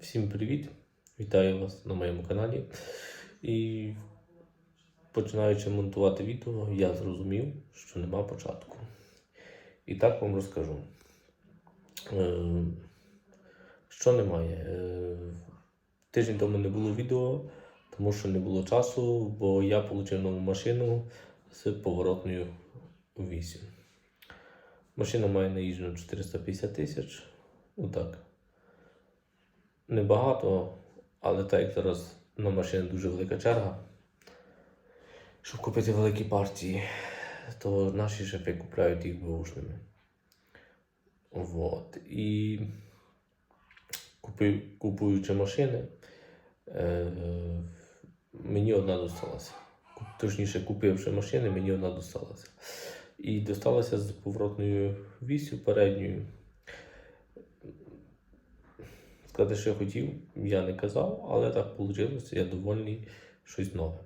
Всім привіт! Вітаю вас на моєму каналі. І починаючи монтувати відео, я зрозумів, що нема початку. І так вам розкажу. Е, Що немає? Е, Тиждень тому не було відео, тому що не було часу, бо я отримав нову машину з поворотною вісю. Машина має наїжджено 450 тисяч. Отак. Небагато, але так як зараз на машини дуже велика черга. Щоб купити великі партії, то наші шефи купляють їх бушними. Вот. І купив, купуючи машини, е, мені одна досталася. Точніше, купивши машини, мені одна досталася. І досталася з поворотною вісю передньою. Сказати, що я хотів, я не казав, але так вийшло, я довольний щось нове.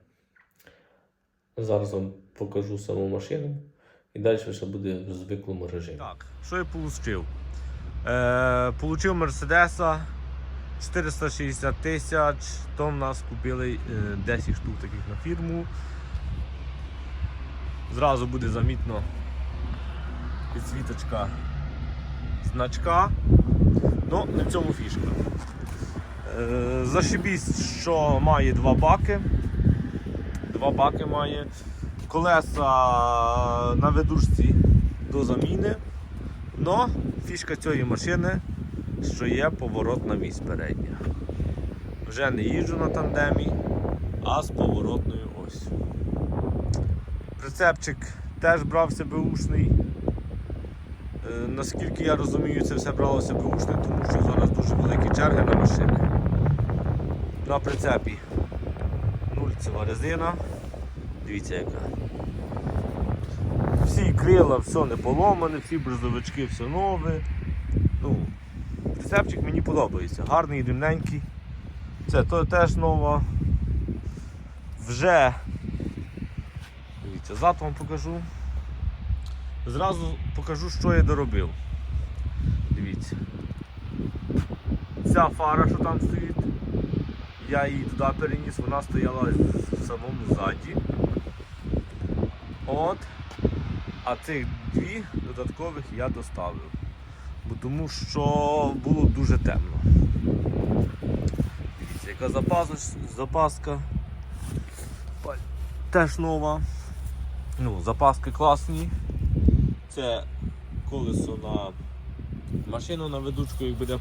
Зараз вам покажу саму машину і далі ще буде в звиклому режимі. Так, що я отримав? Е, получив Мерседеса 460 тисяч, то в нас купили е, 10 штук таких на фірму. Зразу буде замітно підсвіточка значка. Ну, не в цьому фішка. Е, зашибісь, що має два баки. Два баки має. Колеса на ведушці до заміни. Но фішка цієї машини, що є поворотна вісь передня. Вже не їжджу на тандемі, а з поворотною ось. Прицепчик теж брався беушний. Е, Наскільки я розумію, це все бралося беушне, тому що зараз дуже великі черги на машини. На прицепі нульцева резина. Дивіться яка. Всі крила, все не поломане, всі бризовички, все нове. Ну, прицепчик мені подобається. Гарний, рівненький. Це то теж нова. Вже. Дивіться, зад вам покажу. Зразу покажу, що я доробив. Дивіться. Ця фара, що там стоїть, я її туди переніс, вона стояла в самому заді. От. А цих дві додаткових я доставив. Бо тому що було дуже темно. Дивіться, яка запасоч- запаска. Теж нова. Ну, запаски класні. Це колесо на машину на ведучку, як буде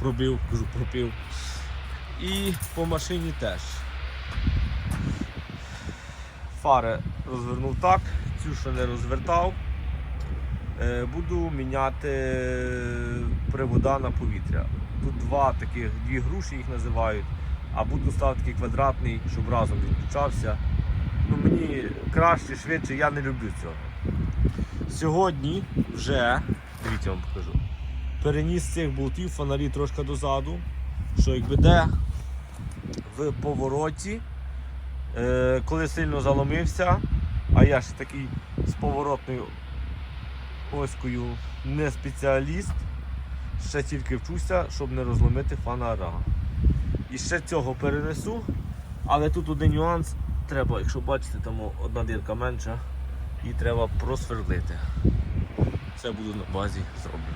пробив, кажу, пропив. І по машині теж. Фари розвернув так, цю ще не розвертав. Е, Буду міняти привода на повітря. Тут два таких, дві груші їх називають, а буду ставити такий квадратний, щоб разом він включався. Ну, мені краще, швидше, я не люблю цього. Сьогодні вже, дивіться, вам покажу, переніс цих болтів фонарі трошки дозаду, що якби де в повороті, е, коли сильно заломився, а я ж такий з поворотною оською не спеціаліст, ще тільки вчуся, щоб не розломити фонара. І ще цього перенесу, але тут один нюанс, треба, якщо бачите, там одна дірка менша, її треба просверлити. Це буду на базі зроблю.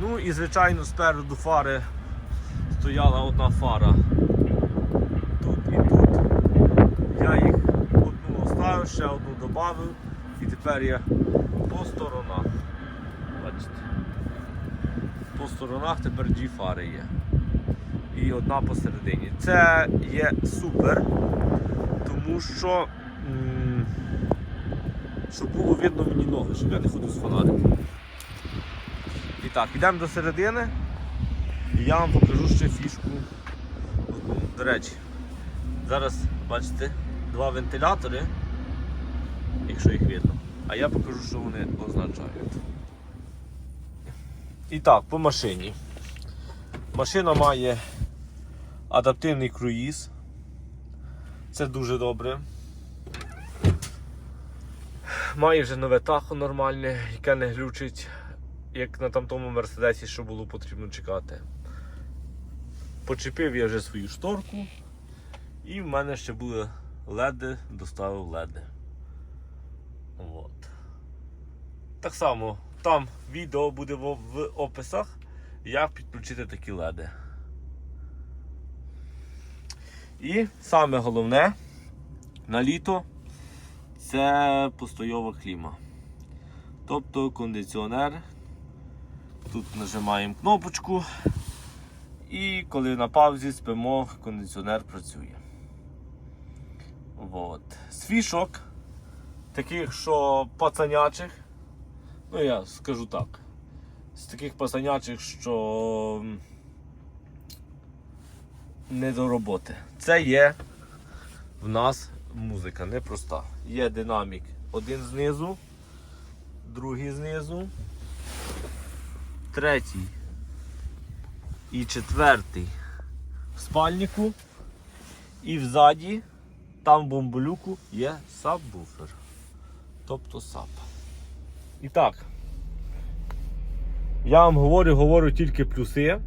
Ну і звичайно спереду фари стояла одна фара. Тут і тут. Я їх одну оставив, ще одну додав і тепер я по сторонах. Бачите. По сторонах тепер дві фари є. І одна посередині. Це є супер, тому що щоб було видно мені ноги, щоб я не ходив з фонариком. І так, йдемо до середини і я вам покажу ще фішку. До речі, зараз бачите два вентилятори, якщо їх видно. А я покажу, що вони означають. І так, по машині. Машина має адаптивний круїз. Це дуже добре. Має вже нове тахо нормальне, яке не глючить. як на тамтому мерседесі, що було потрібно чекати. Почепив я вже свою шторку, і в мене ще були леди, доставив леди. От. Так само, там відео буде в, описах, як підключити такі леди. І саме головне на літо це постоява кліма. Тобто кондиціонер. Тут нажимаємо кнопочку. І коли на паузі спимо, кондиціонер працює. От. З фішок, таких, що пацанячих, ну я скажу так, з таких пацанячих, що не до роботи. Це є в нас музика непроста. Є динамік один знизу, другий знизу, третій і четвертий в спальнику. І взаді, там в бомболюку є сабвуфер. Тобто саб. І так. Я вам говорю, говорю тільки плюси,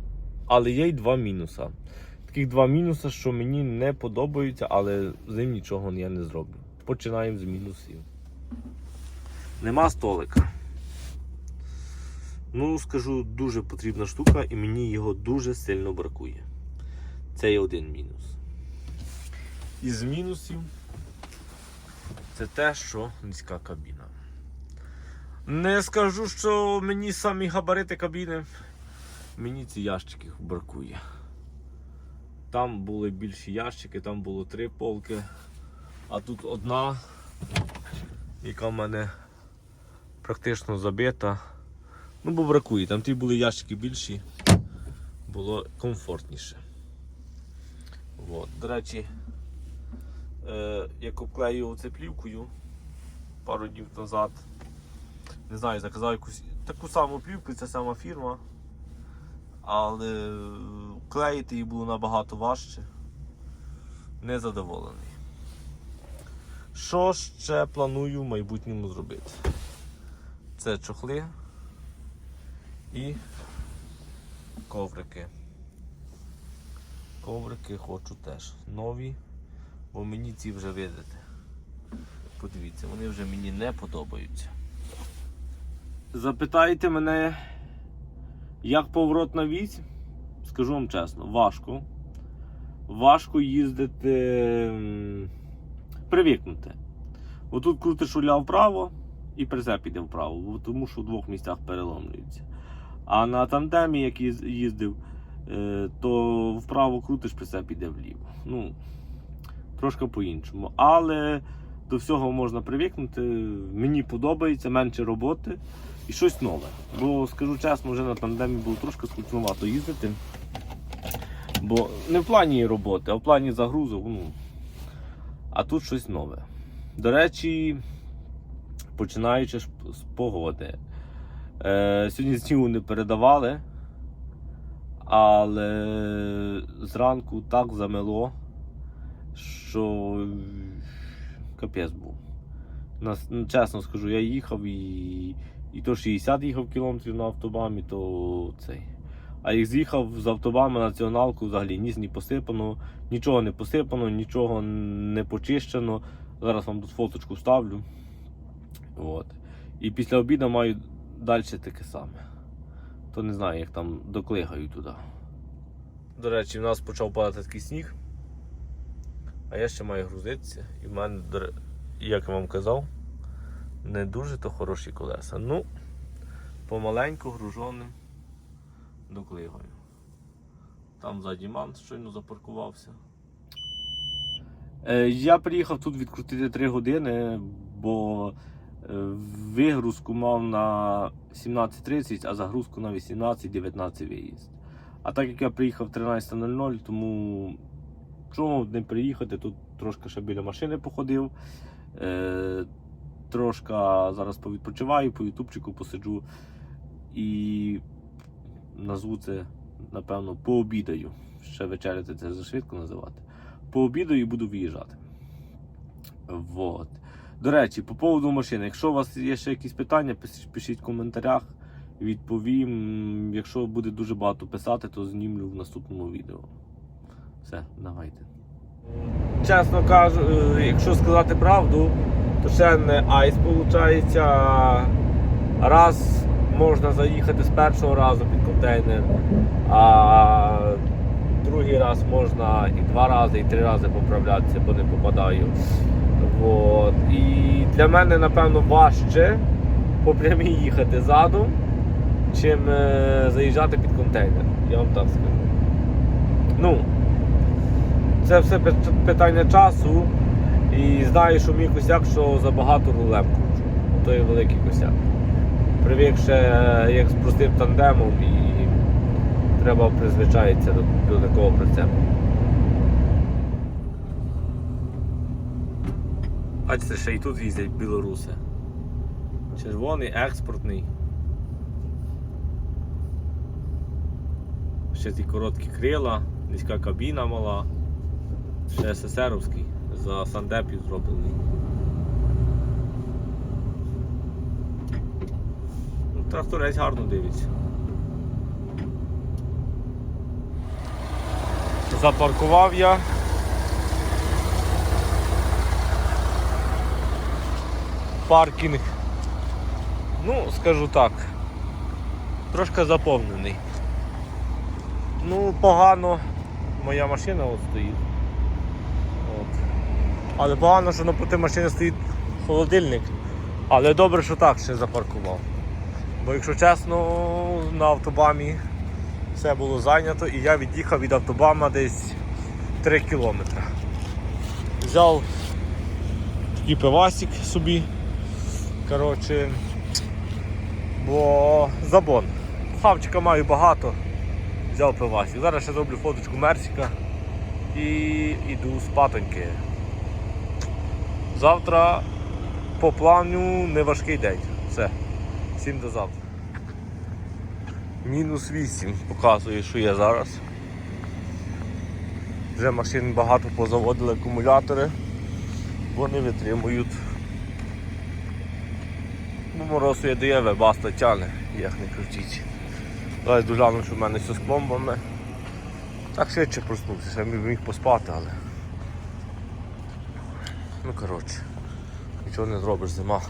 але є й два мінуса. Таких два мінуси, що мені не подобаються, але з ним нічого я не зроблю. Починаємо з мінусів. Нема столика. Ну, скажу, дуже потрібна штука і мені його дуже сильно бракує. Це є один мінус. Із мінусів це те, що низька кабіна. Не скажу, що мені самі габарити кабіни. Мені ці ящики бракує. Там були більші ящики, там було три полки, а тут одна, яка в мене практично забита. Ну, бо бракує. Там ті були ящики більші, було комфортніше. От. До речі, е, як обклеював це плівкою пару днів назад. Не знаю, заказав якусь таку саму плівку, це сама фірма. Але клеїти її було набагато важче. Незадоволений. Що ще планую в майбутньому зробити? Це чохли і коврики. Коврики хочу теж нові, бо мені ці вже видите. Подивіться, вони вже мені не подобаються. Запитайте мене, як поворотна вісь? Скажу вам чесно, важко. Важко їздити, привикнути. Отут крутиш руля вправо і прицеп іде вправо, тому що в двох місцях переломлюється. А на тандемі, як їздив, е, то вправо крутиш, прицеп іде вліво. Ну, трошки по-іншому. Але до всього можна привикнути. Мені подобається менше роботи і щось нове. Бо скажу чесно, вже на тандемі було трошки скучновато їздити. Бо не в плані роботи, а в плані загрузок. Ну, а тут щось нове. До речі, починаючи з погоди. Е, сьогодні снігу не передавали, але зранку так замело, що капець був. Ну, чесно скажу, я їхав і, і то 60 їхав кілометрів на автобамі, то цей. А як з'їхав з автобами націоналку, взагалі ніс не посипано, нічого не посипано, нічого не почищено. Зараз вам тут фоточку ставлю. От. І після обіду маю далі таке саме. То не знаю, як там доклигаю туди. До речі, в нас почав падати такий сніг. А я ще маю грузитися. І в мене, як я вам казав, не дуже то хороші колеса. Ну, помаленьку гружоним доклигаю. Там ззаді ман щойно запаркувався. Е, Я приїхав тут відкрутити 3 години, бо е, вигрузку мав на 17.30, а загрузку на 18-19 виїзд. А так як я приїхав 13.00, тому чому не приїхати, тут трошки ще біля машини походив. Е, трошки зараз повідпочиваю, по ютубчику посиджу і назву це, напевно, пообідаю. Ще вечеряти це зашвидко називати. Пообідаю і буду виїжджати. Вот. До речі, по поводу машини, якщо у вас є ще якісь питання, пишіть в коментарях. відповім. Якщо буде дуже багато писати, то знімлю в наступному відео. Все, давайте. Чесно кажу, е, якщо сказати правду, то ще не айс виходить. Раз можна заїхати з першого разу під контейнер, а другий раз можна і два рази, і три рази поправлятися, бо не попадаю. От. І для мене, напевно, важче по прямій їхати задом, чим е, заїжджати під контейнер. Я вам так скажу. Ну, це все питання часу. І знаю, що мій косяк, що забагато рулем кручу. То великий косяк. Привик ще е, як з простим тандемом і треба призвичаїтися до, до такого прицепу. Бачите, ще і тут їздять білоруси. Червоний, експортний. Ще ці короткі крила, низька кабіна мала. Ще СССРовський, за сандепів зроблений. Ну, Тракторець гарно дивиться. Запаркував я. Паркінг. Ну, скажу так. Трошки заповнений. Ну, погано. Моя машина от стоїть. Але погано, що напроти машини стоїть холодильник. Але добре, що так ще запаркував. Бо якщо чесно, на автобамі все було зайнято і я від'їхав від автобама десь 3 кілометри. Взяв такий пивасик собі. Коротше, бо забон. Хавчика маю багато. Взяв пивасик. Зараз ще зроблю фоточку Мерсіка і йду спатоньки. Завтра по плану не важкий день. Все. Всім до завтра. Мінус 8 показує, що є зараз. Вже машин багато позаводили акумулятори. Вони витримують. Ну, мороз є дає, баста тяне, як не крутіть. Зараз догляну, що в мене все з пломбами. Так швидше проснувся, міг міг поспати, але. Ну коротше, нічого не зробиш зима.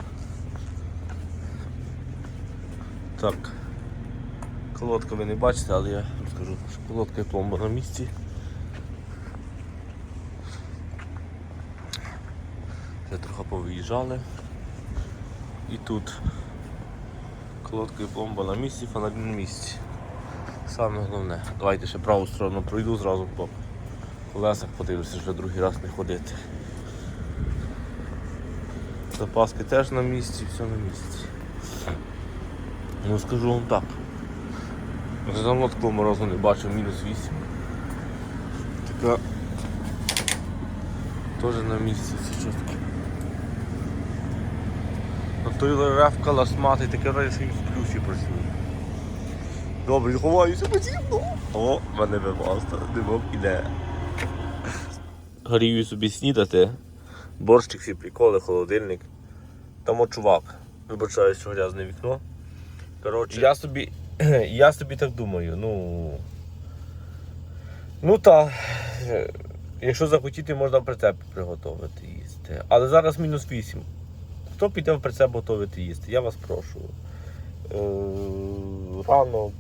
Так. Колодка ви не бачите, але я розкажу, що колодка і пломба на місці. Вже трохи повиїжджали. І тут колодка і пломба на місці, фонарі на місці. Саме головне. Давайте ще праву сторону пройду зразу по колесах, подивлюся, вже другий раз не ходити. Запаски теж на місці, все на місці. Ну скажу вам так. Вже давно такого морозу не бачив, мінус 8. Така теж на місці це. А той ревка ласматий, таке що він в плюсі працює. Добре, ховаюся потрібно. О, мене випаста, димок іде. Горію собі снідати. Борщик всі приколи, холодильник. От чувак. Вибачаю, що грязне вікно. Коротше, я собі, я собі так думаю, ну. Ну та, е, якщо захотіти, можна в прицепі приготувати їсти. Але зараз мінус 8. Хто піде в прицеп готувати їсти? Я вас прошу. Е, ранок,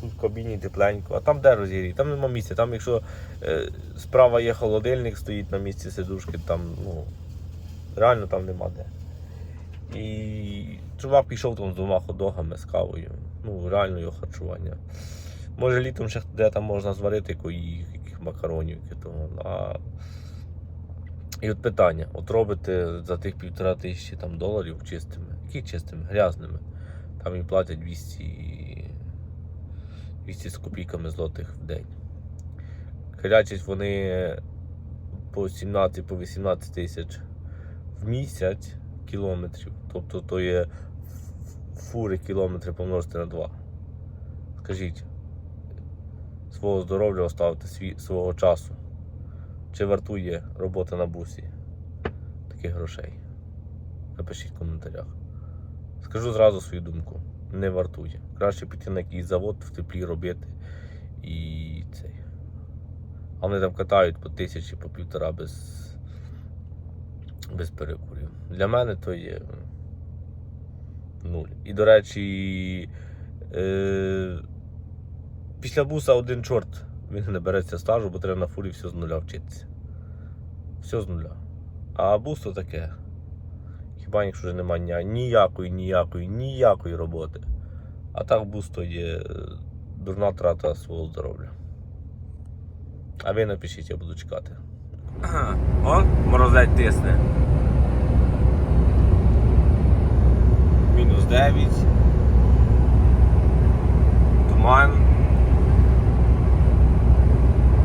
тут в кабіні тепленько, а там де розігрій? Там нема місця. Там, якщо е, справа є холодильник, стоїть на місці сидушки, там, ну, реально там нема де. І чувак пішов там з двома ходогами, з кавою. Ну, реально його харчування. Може літом ще де там можна зварити якої- яких макаронів. А... І от питання: от робите за тих півтора тисячі там, доларів чистими. Які чистими? Грязними. Там їм платять 200, 200 з копійками злотих в день. Харячать вони по 17-18 по 18 тисяч місяць кілометрів. Тобто то є фури кілометри помножити на 2. Скажіть, свого здоров'я оставити свого часу. Чи вартує робота на бусі таких грошей? Напишіть в коментарях. Скажу зразу свою думку. не вартує. Краще піти на якийсь завод в теплі робити і цей. А вони там катають по тисячі, по півтора без, без перекурів. Для мене то є нуль. І, до речі, е, після буса один чорт він не береться стажу, бо треба на фурі все з нуля вчитися. Все з нуля. А бус то таке. Хіба якщо вже немає ніякої, ніякої, ніякої роботи. А так бус то є е, дурна трата свого здоров'я. А ви напишіть, я буду чекати. О, морозець тисне. Мінус 9. Туман.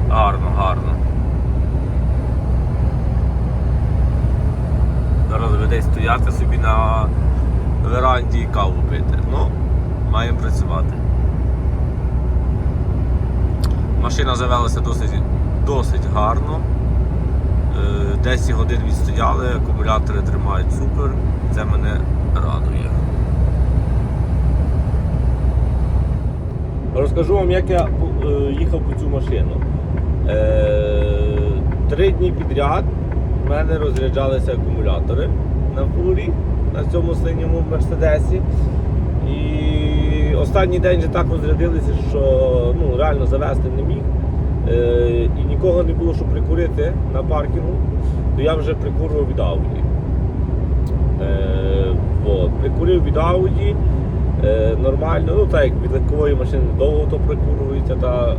Гарно, гарно. Зараз ви стояти собі на веранді і каву пити. Ну, маємо працювати. Машина завелася досить, досить гарно. Е, 10 годин відстояли, акумулятори тримають супер. Це мене радує. Розкажу вам, як я е, їхав по цю машину. Е, Три дні підряд в мене розряджалися акумулятори на фурі, на цьому синьому мерседесі. І останній день вже так розрядилися, що ну, реально завести не міг. Е, і нікого не було, щоб прикурити на паркінгу, то я вже прикурював від Audi. Е, от, прикурив від Audi. Е, нормально, ну так як від легкової машини довго то прикурюється, та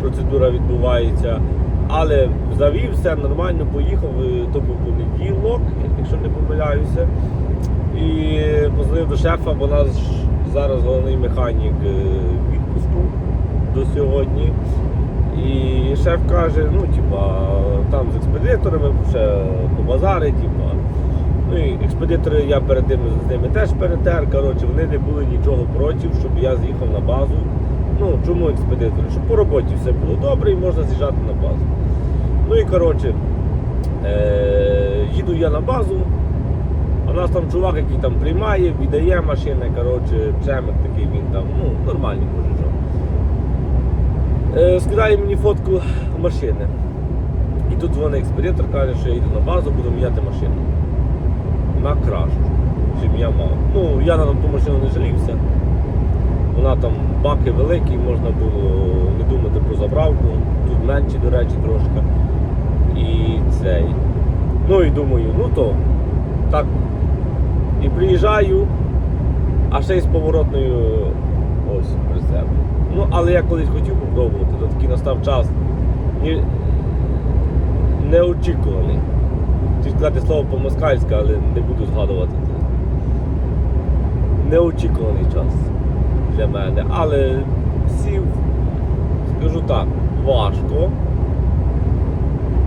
процедура відбувається. Але завів все нормально, поїхав, е, то був понеділок, якщо не помиляюся. І позвонив до шефа, бо нас зараз головний механік е, відпуску до сьогодні. І шеф каже, ну, типа, там з експедиторами ще побазари, типа. Ну і експедитори я перед тим з ними теж перетер. Коротше, вони не були нічого проти, щоб я з'їхав на базу. Ну, чому експедитори? Щоб по роботі все було добре і можна з'їжджати на базу. Ну і коротше, е- їду я на базу, а нас там чувак, який там приймає, віддає машини, коротше, чемик такий він там, ну, нормальний мужичок. Е- скидає мені фотку машини. І тут дзвонить експедитор, каже, що я йду на базу, буду міняти машину на кращу, чим я мав. Ну, я на ту машину не жалівся. Вона там баки великі, можна було не думати про заправку. Тут менші, до речі, трошки. І цей. Ну і думаю, ну то так. І приїжджаю, а ще й з поворотною ось при себе. Ну, але я колись хотів попробувати, то такий настав час. Ні- Неочікуваний. Хотів сказати слово по-москальськи, але не буду згадувати це. Неочікуваний час для мене. Але сів, скажу так, важко.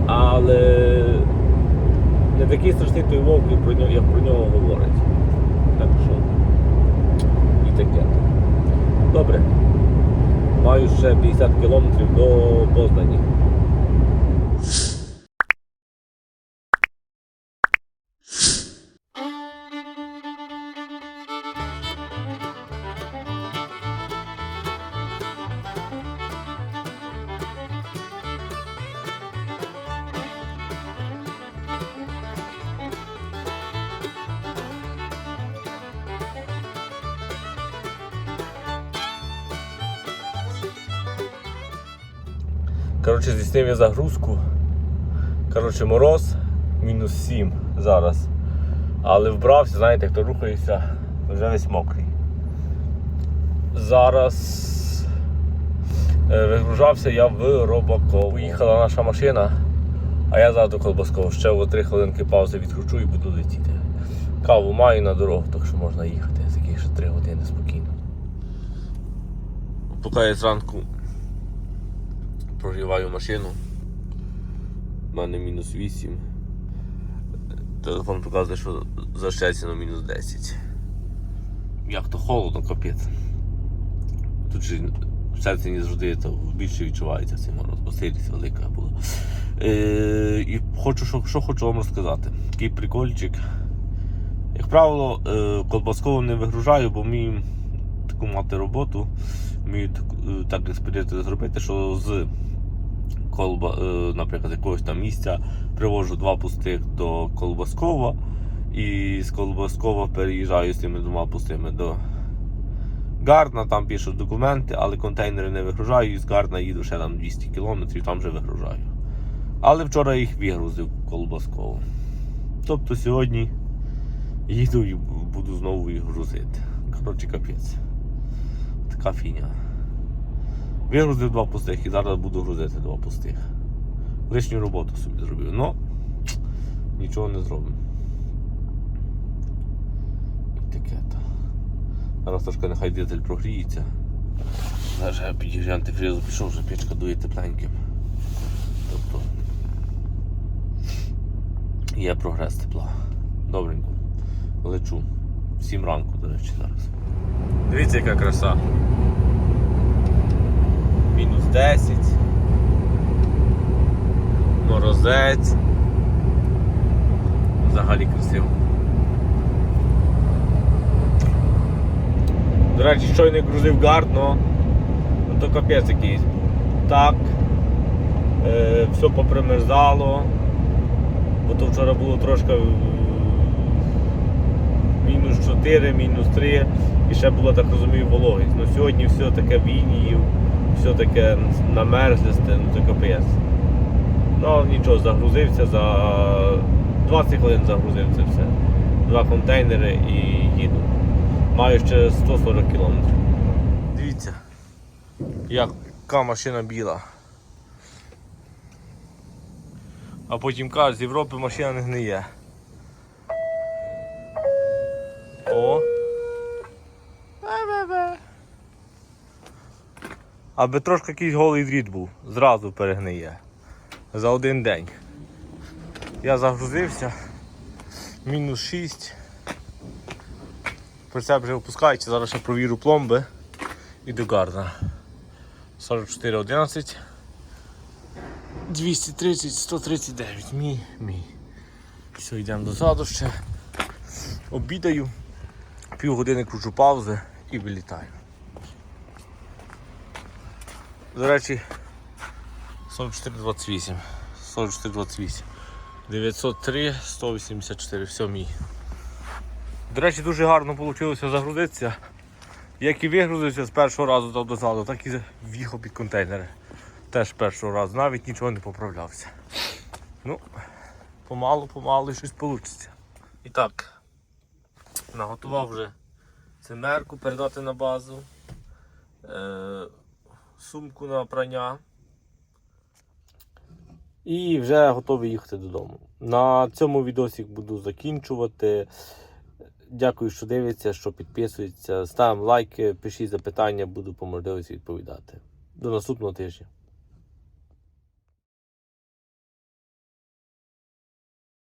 Але не такий страшний той вовк, як про нього, як про нього говорять. Так що і таке. Добре. Маю ще 50 кілометрів до Познані. Коротше, здійснив я загрузку. Коротше, мороз мінус 7 зараз. Але вбрався, знаєте, хто рухається, вже весь мокрий. Зараз е, вигружався я в Робаков. Поїхала наша машина, а я зараз до Колбаскова. Ще в 3 хвилинки паузи відкручу і буду летіти. Каву маю на дорогу, так що можна їхати, з ще 3 години спокійно. Поки я зранку прогріваю машину. У мене мінус 8. Телефон показує, що за на мінус 10. Як то холодно, капець. Тут же в серці завжди то більше відчувається цей мороз, бо сирість велика була. Е, і хочу, що, що хочу вам розказати. Такий прикольчик. Як правило, е, колбасково не вигружаю, бо вмію таку мати роботу, вмію таку- е, так експедити зробити, що з колба, е, наприклад, якогось там місця привожу два пустих до Колбаскова і з Колбаскова переїжджаю з тими двома пустими до Гардна, там пишу документи, але контейнери не вигружаю, і з Гардна їду ще там 200 кілометрів, там вже вигружаю. Але вчора їх вигрузив Колбасково. Тобто сьогодні їду і буду знову їх грузити. Коротше, капець. Така фіня. Вигрузив два пустих і зараз буду грузити два пустих. Лишню роботу собі зробив. Ну, нічого не зробимо. Таке. Зараз трошки нехай дизель прогріється. Зараз я підігрію антифризу, пішов, вже печка дує тепленьким. Тобто є прогрес тепла. Добренько. Лечу. Сім ранку, до речі, зараз. Дивіться, яка краса. Мінус 10. Морозець. Взагалі красиво. До речі, щойно грузив гард, но ну, то капець якийсь. Так. Е, все попримерзало. Бо то вчора було трошки е, мінус 4, мінус 3 і ще було, так розумію, вологість. Ну сьогодні все таке вінію, все таке намерзлисте, ну це капець. Ну нічого, загрузився за 20 хвилин загрузив це все. Два контейнери і їду. Маю ще 140 кілометрів. Дивіться, яка машина біла. А потім кажуть, з Європи машина не гниє. Аби трошки якийсь голий дріт був, зразу перегниє. За один день. Я загрузився. Мінус 6. Прицеп вже опускається, зараз ще провірю пломби і до гарна. 44,11. 230, 139. Мій, мій. Все, йдемо дозаду ще. Обідаю, півгодини кручу паузи і вилітаю. До речі, 44,28. 44,28. 903, 184, все мій. До речі, дуже гарно вийшло загрузитися. Як і вигрузився з першого разу дав дозаду, так і в'їхав під контейнери. Теж першого разу, навіть нічого не поправлявся. Ну, помалу, помалу щось вийде. І так, наготував вже цимерку передати на базу, е, сумку на прання. І вже готовий їхати додому. На цьому відосик буду закінчувати. Дякую, що дивиться, що підписується. Ставимо лайки, пишіть запитання, буду по можливості відповідати. До наступного тижня.